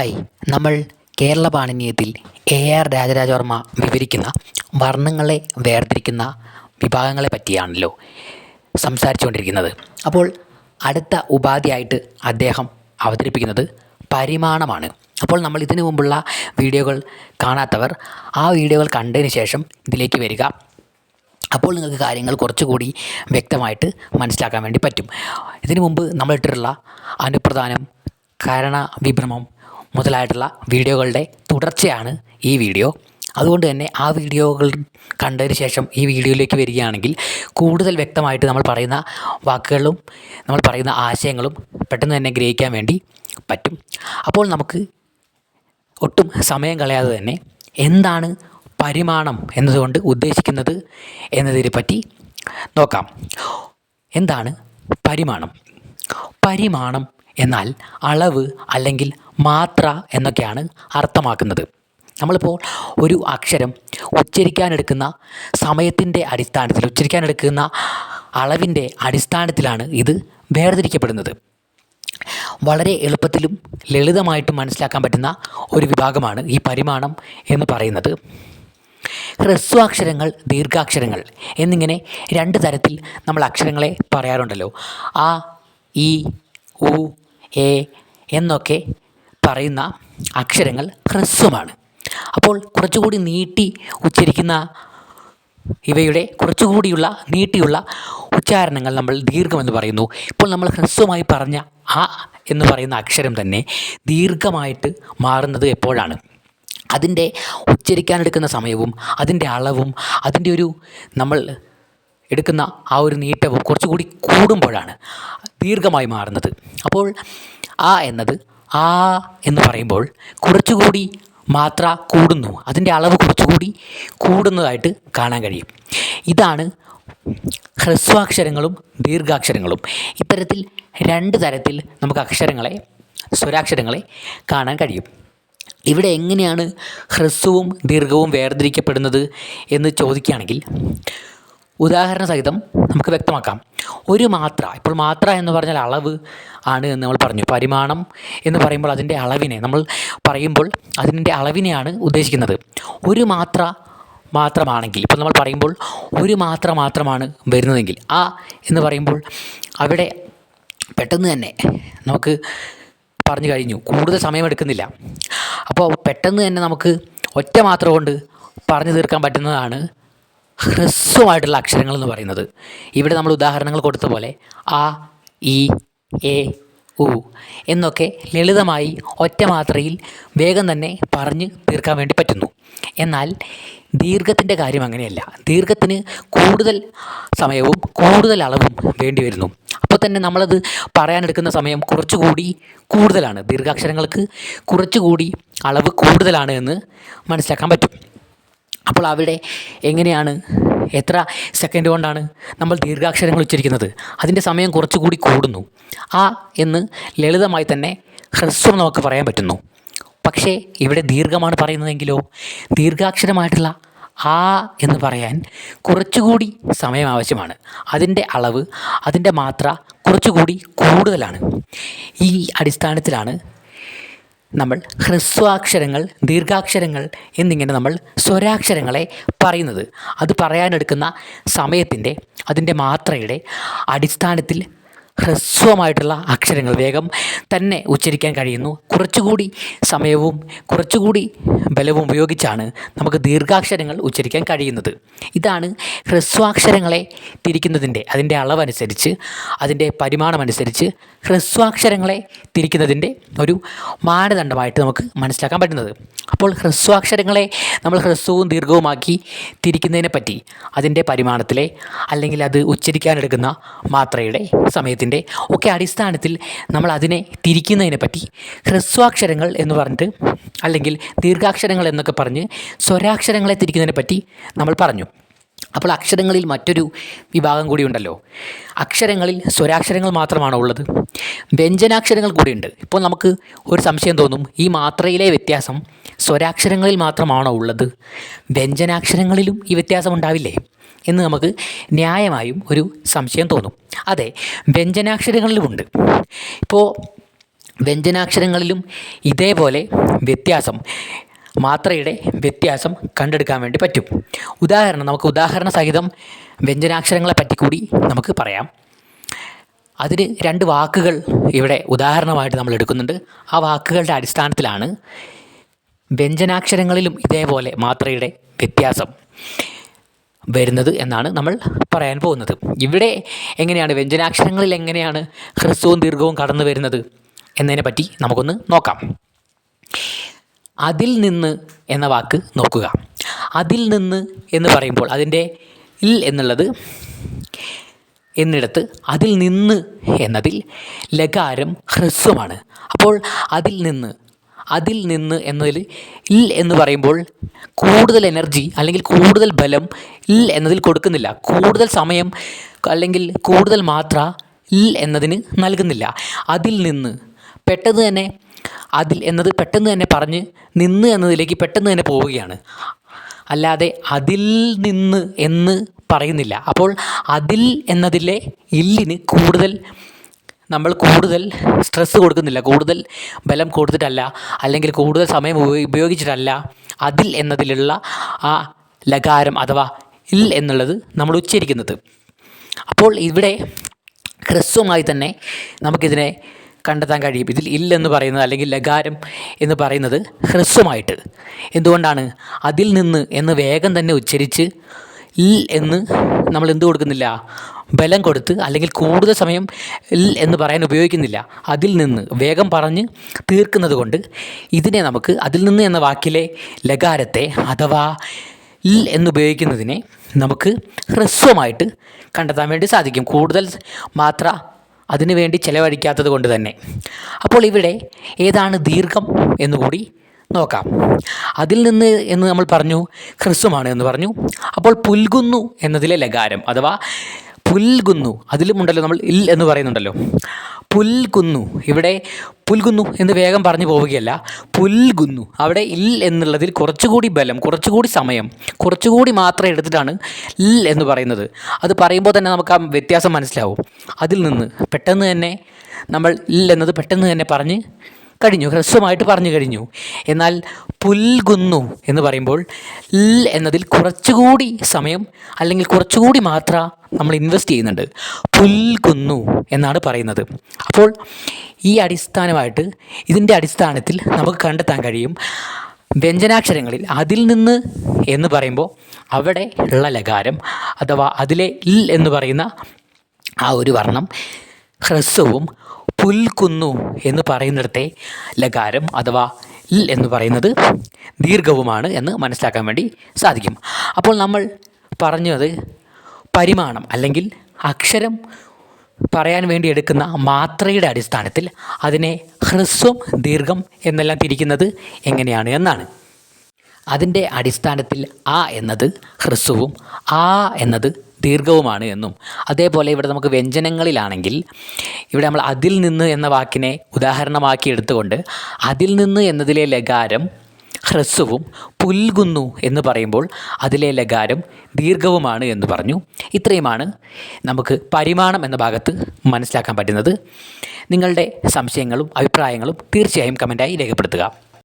Hi നമ്മൾ കേരള പാണിനീയത്തിൽ A R Raja Raja Varma വിവരിക്കുന്ന വർണങ്ങളെ വേർതിരിക്കുന്ന വിഭാഗങ്ങളെ പറ്റിയാണല്ലോ സംസാരിച്ചുകൊണ്ടിരിക്കുന്നത്. അപ്പോൾ അടുത്ത ഉപാധിയായിട്ട് അദ്ദേഹം അവതരിപ്പിക്കുന്നത് പരിമാണമാണ്. അപ്പോൾ നമ്മൾ ഇതിനു മുമ്പുള്ള വീഡിയോകൾ കാണാത്തവർ ആ വീഡിയോകൾ കണ്ടതിന് ശേഷം ഇതിലേക്ക് വരിക. അപ്പോൾ നിങ്ങൾക്ക് കാര്യങ്ങൾ കുറച്ചുകൂടി വ്യക്തമായിട്ട് മനസ്സിലാക്കാൻ വേണ്ടി പറ്റും. ഇതിനു മുമ്പ് നമ്മൾ ഇട്ടിട്ടുള്ള അനുപ്രധാനം കാരണ വിഭ്രമം മുതലായിട്ടുള്ള വീഡിയോകളുടെ തുടർച്ചയാണ് ഈ വീഡിയോ. അതുകൊണ്ട് തന്നെ ആ വീഡിയോകൾ കണ്ടതിന് ശേഷം ഈ വീഡിയോയിലേക്ക് വരികയാണെങ്കിൽ കൂടുതൽ വ്യക്തമായിട്ട് നമ്മൾ പറയുന്ന വാക്കുകളും നമ്മൾ പറയുന്ന ആശയങ്ങളും പെട്ടെന്ന് തന്നെ ഗ്രഹിക്കാൻ വേണ്ടി പറ്റും. അപ്പോൾ നമുക്ക് ഒട്ടും സമയം കളയാതെ തന്നെ എന്താണ് പരിമാണം എന്നതുകൊണ്ട് ഉദ്ദേശിക്കുന്നത് എന്നതിനെ പറ്റി നോക്കാം. എന്താണ് പരിമാണം? പരിമാണം എന്നാൽ അളവ് അല്ലെങ്കിൽ മാത്ര എന്നൊക്കെയാണ് അർത്ഥമാക്കുന്നത്. നമ്മളിപ്പോൾ ഒരു അക്ഷരം ഉച്ചരിക്കാനെടുക്കുന്ന സമയത്തിന്റെ അടിസ്ഥാനത്തിൽ ഉച്ചരിക്കാനെടുക്കുന്ന അളവിന്റെ അടിസ്ഥാനത്തിലാണ് ഇത് വേർതിരിക്കപ്പെടുന്നത്. വളരെ എളുപ്പത്തിലും ലളിതമായിട്ടും മനസ്സിലാക്കാൻ പറ്റുന്ന ഒരു വിഭാഗമാണ് ഈ പരിമാണം എന്ന് പറയുന്നത്. ഹ്രസ്വാക്ഷരങ്ങൾ ദീർഘാക്ഷരങ്ങൾ എന്നിങ്ങനെ രണ്ട് തരത്തിൽ നമ്മൾ അക്ഷരങ്ങളെ പറയാറുണ്ടല്ലോ. ആ ഇ ഉ എ എന്നൊക്കെ പറയുന്ന അക്ഷരങ്ങൾ ഹ്രസ്വമാണ്. അപ്പോൾ കുറച്ചുകൂടി നീട്ടി ഉച്ചരിക്കുന്ന ഇവയുടെ കുറച്ചുകൂടിയുള്ള നീട്ടിയുള്ള ഉച്ചാരണങ്ങൾ നമ്മൾ ദീർഘമെന്ന് പറയുന്നു. ഇപ്പോൾ നമ്മൾ ഹ്രസ്വമായി പറഞ്ഞ ആ എന്ന് പറയുന്ന അക്ഷരം തന്നെ ദീർഘമായിട്ട് മാറുന്നത് എപ്പോഴാണ്? അതിന്റെ ഉച്ചരിക്കാനെടുക്കുന്ന സമയവും അതിന്റെ അളവും അതിന്റെ ഒരു നമ്മൾ എടുക്കുന്ന ആ ഒരു നീട്ടവും കുറച്ചുകൂടി കൂടുമ്പോഴാണ് ദീർഘമായി മാറുന്നത്. അപ്പോൾ ആ എന്നത് ആ എന്ന് പറയുമ്പോൾ കുറച്ചുകൂടി മാത്ര കൂടുന്നു. അതിന്റെ അളവ് കുറച്ചുകൂടി കൂടുന്നതായിട്ട് കാണാൻ കഴിയും. ഇതാണ് ഹ്രസ്വാക്ഷരങ്ങളും ദീർഘാക്ഷരങ്ങളും. ഇത്തരത്തിൽ രണ്ട് തരത്തിൽ നമുക്ക് അക്ഷരങ്ങളെ സ്വരാക്ഷരങ്ങളെ കാണാൻ കഴിയും. ഇവിടെ എങ്ങനെയാണ് ഹ്രസ്വവും ദീർഘവും വേർതിരിക്കപ്പെടുന്നത് എന്ന് ചോദിക്കുകയാണെങ്കിൽ ഉദാഹരണ സഹിതം നമുക്ക് വ്യക്തമാക്കാം. ഒരു മാത്ര ഇപ്പോൾ മാത്ര എന്ന് പറഞ്ഞാൽ അളവ് ആണ് എന്ന് നമ്മൾ പറഞ്ഞു. പരിമാണം എന്ന് പറയുമ്പോൾ അതിന്റെ അളവിനെ നമ്മൾ പറയുമ്പോൾ അതിന്റെ അളവിനെയാണ് ഉദ്ദേശിക്കുന്നത്. ഒരു മാത്ര മാത്രമാണെങ്കിൽ ഇപ്പോൾ നമ്മൾ പറയുമ്പോൾ ഒരു മാത്ര മാത്രമാണ് വരുന്നതെങ്കിൽ ആ എന്ന് പറയുമ്പോൾ അവിടെ പെട്ടെന്ന് തന്നെ നമുക്ക് പറഞ്ഞു കഴിഞ്ഞു. കൂടുതൽ സമയമെടുക്കുന്നില്ല. അപ്പോൾ പെട്ടെന്ന് തന്നെ നമുക്ക് ഒറ്റ മാത്ര കൊണ്ട് പറഞ്ഞു തീർക്കാൻ പറ്റുന്നതാണ് ഹ്രസ്വമായിട്ടുള്ള അക്ഷരങ്ങൾ എന്ന് പറയുന്നത്. ഇവിടെ നമ്മൾ ഉദാഹരണങ്ങൾ കൊടുത്ത പോലെ ആ ഇ എ ഉ എന്നൊക്കെ ലളിതമായി ഒറ്റ മാത്രയിൽ വേഗം തന്നെ പറഞ്ഞ് തീർക്കാൻ വേണ്ടി പറ്റുന്നു. എന്നാൽ ദീർഘത്തിന്റെ കാര്യം അങ്ങനെയല്ല. ദീർഘത്തിന് കൂടുതൽ സമയവും കൂടുതൽ അളവും വേണ്ടി വരുന്നു. അപ്പോൾ തന്നെ നമ്മളത് പറയാനെടുക്കുന്ന സമയം കുറച്ചുകൂടി കൂടുതലാണ്. ദീർഘാക്ഷരങ്ങൾക്ക് കുറച്ചുകൂടി അളവ് കൂടുതലാണ് എന്ന് മനസ്സിലാക്കാൻ പറ്റും. അപ്പോൾ അവിടെ എങ്ങനെയാണ്? എത്ര സെക്കൻഡ് കൊണ്ടാണ് നമ്മൾ ദീർഘാക്ഷരങ്ങൾ ഉച്ചരിക്കുന്നത്? അതിന്റെ സമയം കുറച്ചുകൂടി കൂടുന്നു. ആ എന്ന് ലളിതമായി തന്നെ ഹ്രസ്വം നമുക്ക് പറയാൻ പറ്റുന്നു. പക്ഷേ ഇവിടെ ദീർഘമാണ് പറയുന്നതെങ്കിലോ? ദീർഘാക്ഷരമായിട്ടുള്ള ആ എന്ന് പറയാൻ കുറച്ചുകൂടി സമയം ആവശ്യമാണ്. അതിന്റെ അളവ് അതിന്റെ മാത്ര കുറച്ചുകൂടി കൂടുതലാണ്. ഈ അടിസ്ഥാനത്തിലാണ് നമ്മൾ ഹ്രസ്വാക്ഷരങ്ങൾ ദീർഘാക്ഷരങ്ങൾ എന്നിങ്ങനെ നമ്മൾ സ്വരാക്ഷരങ്ങളെ പറയുന്നത്. അത് പറയാനെടുക്കുന്ന സമയത്തിന്റെ അതിന്റെ മാത്രയുടെ അടിസ്ഥാനത്തിൽ ഹ്രസ്വമായിട്ടുള്ള അക്ഷരങ്ങൾ വേഗം തന്നെ ഉച്ചരിക്കാൻ കഴിയുന്നു. കുറച്ചുകൂടി സമയവും കുറച്ചുകൂടി ബലവും ഉപയോഗിച്ചാണ് നമുക്ക് ദീർഘാക്ഷരങ്ങൾ ഉച്ചരിക്കാൻ കഴിയുന്നത്. ഇതാണ് ഹ്രസ്വാക്ഷരങ്ങളെ തിരിക്കുന്നതിന്റെ അതിന്റെ അളവനുസരിച്ച് അതിന്റെ പരിമാണമനുസരിച്ച് ഹ്രസ്വാക്ഷരങ്ങളെ തിരിക്കുന്നതിന്റെ ഒരു മാനദണ്ഡമായിട്ട് നമുക്ക് മനസ്സിലാക്കാൻ പറ്റുന്നത്. അപ്പോൾ ഹ്രസ്വാക്ഷരങ്ങളെ നമ്മൾ ഹ്രസ്വവും ദീർഘവുമാക്കി തിരിക്കുന്നതിനെ പറ്റി അതിന്റെ പരിമാണത്തിലെ അല്ലെങ്കിൽ അത് ഉച്ചരിക്കാനെടുക്കുന്ന മാത്രയുടെ സമയത്തിന്റെ ഒക്കെ അടിസ്ഥാനത്തിൽ നമ്മൾ അതിനെ തിരിക്കുന്നതിനെ പറ്റി ഹ്രസ്വാക്ഷരങ്ങൾ എന്ന് പറഞ്ഞിട്ട് അല്ലെങ്കിൽ ദീർഘാക്ഷരങ്ങൾ എന്നൊക്കെ പറഞ്ഞ് സ്വരാക്ഷരങ്ങളെ തിരിക്കുന്നതിനെ പറ്റി നമ്മൾ പറഞ്ഞു. അപ്പോൾ അക്ഷരങ്ങളിൽ മറ്റൊരു വിഭാഗം കൂടിയുണ്ടല്ലോ അക്ഷരങ്ങളിൽ സ്വരാക്ഷരങ്ങൾ മാത്രമാണോ ഉള്ളത്? വ്യഞ്ജനാക്ഷരങ്ങൾ കൂടിയുണ്ട് ഇപ്പോൾ നമുക്ക് ഒരു സംശയം തോന്നും ഈ മാത്രയിലെ വ്യത്യാസം സ്വരാക്ഷരങ്ങളിൽ മാത്രമാണോ ഉള്ളത്? വ്യഞ്ജനാക്ഷരങ്ങളിലും ഈ വ്യത്യാസം ഉണ്ടാവില്ലേ? എന്ന് നമുക്ക് ന്യായമായും ഒരു സംശയം തോന്നും. അതെ വ്യഞ്ജനാക്ഷരങ്ങളിലുമുണ്ട്. ഇപ്പോൾ വ്യഞ്ജനാക്ഷരങ്ങളിലും ഇതേപോലെ വ്യത്യാസം മാത്രയുടെ വ്യത്യാസം കണ്ടെടുക്കാൻ വേണ്ടി പറ്റും. ഉദാഹരണം നമുക്ക് ഉദാഹരണ സഹിതം വ്യഞ്ജനാക്ഷരങ്ങളെ പറ്റി കൂടി നമുക്ക് പറയാം. അതിന് രണ്ട് വാക്കുകൾ ഇവിടെ ഉദാഹരണമായിട്ട് നമ്മൾ എടുക്കുന്നുണ്ട്. ആ വാക്കുകളുടെ അടിസ്ഥാനത്തിലാണ് വ്യഞ്ജനാക്ഷരങ്ങളിലും ഇതേപോലെ മാത്രയുടെ വ്യത്യാസം. വരുന്നത് എന്നാണ് നമ്മൾ പറയാൻ പോകുന്നത്. ഇവിടെ എങ്ങനെയാണ് വ്യഞ്ജനാക്ഷരങ്ങളിൽ എങ്ങനെയാണ് ഹ്രസ്വവും ദീർഘവും കടന്നു വരുന്നത് എന്നതിനെ പറ്റി നമുക്കൊന്ന് നോക്കാം. അതിൽ നിന്ന് എന്ന വാക്ക് നോക്കുക. അതിൽ നിന്ന് എന്ന് പറയുമ്പോൾ അതിന്റെ ഇൽ എന്നുള്ളത് എന്നിടത്ത് അതിൽ നിന്ന് എന്നതിൽ ലകാരം ഹ്രസ്വമാണ്. അപ്പോൾ അതിൽ നിന്ന് അതിൽ നിന്ന് എന്നതിൽ ഇൽ എന്ന് പറയുമ്പോൾ കൂടുതൽ എനർജി അല്ലെങ്കിൽ കൂടുതൽ ബലം ഇൽ എന്നതിൽ കൊടുക്കുന്നില്ല. കൂടുതൽ സമയം അല്ലെങ്കിൽ കൂടുതൽ മാത്ര ഇൽ എന്നതിന് നൽകുന്നില്ല. അതിൽ നിന്ന് പെട്ടെന്ന് തന്നെ അതിൽ എന്നത് പെട്ടെന്ന് തന്നെ പറഞ്ഞ് നിന്ന് എന്നതിലേക്ക് പെട്ടെന്ന് തന്നെ പോവുകയാണ്. അല്ലാതെ അതിൽ നിന്ന് എന്ന് പറയുന്നില്ല. അപ്പോൾ അതിൽ എന്നതിലെ ഇല്ലിന് കൂടുതൽ നമ്മൾ കൂടുതൽ സ്ട്രെസ്സ് കൊടുക്കുന്നില്ല. കൂടുതൽ ബലം കൊടുത്തിട്ടല്ല. അല്ലെങ്കിൽ കൂടുതൽ സമയം ഉപയോഗിച്ചിട്ടല്ല. അതിൽ എന്നതിലുള്ള ആ ലകാരം അഥവാ ഇൽ എന്നുള്ളത് നമ്മൾ ഉച്ചരിക്കുന്നത്. അപ്പോൾ ഇവിടെ ഹ്രസ്വമായി തന്നെ നമുക്കിതിനെ കണ്ടെത്താൻ കഴിയും. ഇതിൽ ഇൽ എന്ന് പറയുന്നത് അല്ലെങ്കിൽ ലകാരം എന്ന് പറയുന്നത് ഹ്രസ്വമായിട്ട്. എന്തുകൊണ്ടാണ്? അതിൽ നിന്ന് എന്ന് വേഗം തന്നെ ഉച്ചരിച്ച് ഇൽ എന്ന് നമ്മൾ എന്ത് കൊടുക്കുന്നില്ല? ബലം കൊടുത്ത് അല്ലെങ്കിൽ കൂടുതൽ സമയം ഇൽ എന്ന് പറയാൻ ഉപയോഗിക്കുന്നില്ല. അതിൽ നിന്ന് വേഗം പറഞ്ഞ് തീർക്കുന്നത് കൊണ്ട് ഇതിനെ നമുക്ക് അതിൽ നിന്ന് എന്ന വാക്കിലെ ലകാരത്തെ അഥവാ ഇൽ എന്നുപയോഗിക്കുന്നതിനെ നമുക്ക് ഹ്രസ്വമായിട്ട് കണ്ടെത്താൻ വേണ്ടി സാധിക്കും. കൂടുതൽ മാത്ര അതിനു വേണ്ടി ചിലവഴിക്കാത്തത് കൊണ്ട് തന്നെ. അപ്പോൾ ഇവിടെ ഏതാണ് ദീർഘം എന്നുകൂടി നോക്കാം. അതിൽ നിന്ന് എന്ന് നമ്മൾ പറഞ്ഞു ഹ്രസ്വമാണ് എന്ന് പറഞ്ഞു. അപ്പോൾ പുൽകുന്നു എന്നതിലെ ലകാരം അഥവാ പുൽകുന്നു അതിലുമുണ്ടല്ലോ നമ്മൾ ഇൽ എന്ന് പറയുന്നുണ്ടല്ലോ. പുൽകുന്നു ഇവിടെ പുൽകുന്നു എന്ന് വേഗം പറഞ്ഞു പോവുകയല്ല പുൽകുന്നു. അവിടെ ഇൽ എന്നുള്ളതിൽ കുറച്ചുകൂടി ബലം കുറച്ചുകൂടി സമയം കുറച്ചുകൂടി മാത്രം എടുത്തിട്ടാണ് ഇൽ എന്ന് പറയുന്നത്. അത് പറയുമ്പോൾ തന്നെ നമുക്ക് ആ വ്യത്യാസം മനസ്സിലാവും. അതിൽ നിന്ന് പെട്ടെന്ന് തന്നെ നമ്മൾ ഇൽ എന്നത് പെട്ടെന്ന് തന്നെ പറഞ്ഞ് കഴിഞ്ഞു ഹ്രസ്വമായിട്ട് പറഞ്ഞു കഴിഞ്ഞു. എന്നാൽ പുൽകുന്നു എന്ന് പറയുമ്പോൾ ൽ എന്നതിൽ കുറച്ചുകൂടി സമയം അല്ലെങ്കിൽ കുറച്ചുകൂടി മാത്ര നമ്മൾ ഇൻവെസ്റ്റ് ചെയ്യുന്നുണ്ട്. പുൽകുന്നു എന്നാണ് പറയുന്നത്. അപ്പോൾ ഈ അടിസ്ഥാനമായിട്ട് ഇതിന്റെ അടിസ്ഥാനത്തിൽ നമുക്ക് കണ്ടെത്താൻ കഴിയും വ്യഞ്ജനാക്ഷരങ്ങളിൽ അതിൽ നിന്ന് എന്ന് പറയുമ്പോൾ അവിടെ ഉള്ള ലകാരം അഥവാ അതിലെ ൽ എന്ന് പറയുന്ന ആ ഒരു വർണം ഹ്രസ്വവും പുൽകുന്നു എന്ന് പറയുന്നിടത്തെ ലകാരം അഥവാ ൽ എന്ന് പറയുന്നത് ദീർഘവുമാണ് എന്ന് മനസ്സിലാക്കാൻ വേണ്ടി സാധിക്കും. അപ്പോൾ നമ്മൾ പറഞ്ഞത് പരിമാണം അല്ലെങ്കിൽ അക്ഷരം പറയാൻ വേണ്ടി എടുക്കുന്ന മാത്രയുടെ അടിസ്ഥാനത്തിൽ അതിനെ ഹ്രസ്വം ദീർഘം എന്നെല്ലാം തിരിക്കുന്നത് എങ്ങനെയാണ് എന്നാണ്. അതിന്റെ അടിസ്ഥാനത്തിൽ ആ എന്നത് ഹ്രസ്വവും ആ എന്നത് ദീർഘവുമാണ് എന്നും. അതേപോലെ ഇവിടെ നമുക്ക് വ്യഞ്ജനങ്ങളിലാണെങ്കിൽ ഇവിടെ നമ്മൾ അതിൽ നിന്ന് എന്ന വാക്കിനെ ഉദാഹരണമാക്കി എടുത്തുകൊണ്ട് അതിൽ നിന്ന് എന്നതിലെ ലകാരം ഹ്രസ്വവും പുൽകുന്നു എന്ന് പറയുമ്പോൾ അതിലെ ലകാരം ദീർഘവുമാണ് എന്ന് പറഞ്ഞു. ഇത്രയുമാണ് നമുക്ക് പരിമാണം എന്ന ഭാഗത്ത് മനസ്സിലാക്കാൻ പറ്റുന്നത്. നിങ്ങളുടെ സംശയങ്ങളും അഭിപ്രായങ്ങളും തീർച്ചയായും കമന്റായി രേഖപ്പെടുത്തുക.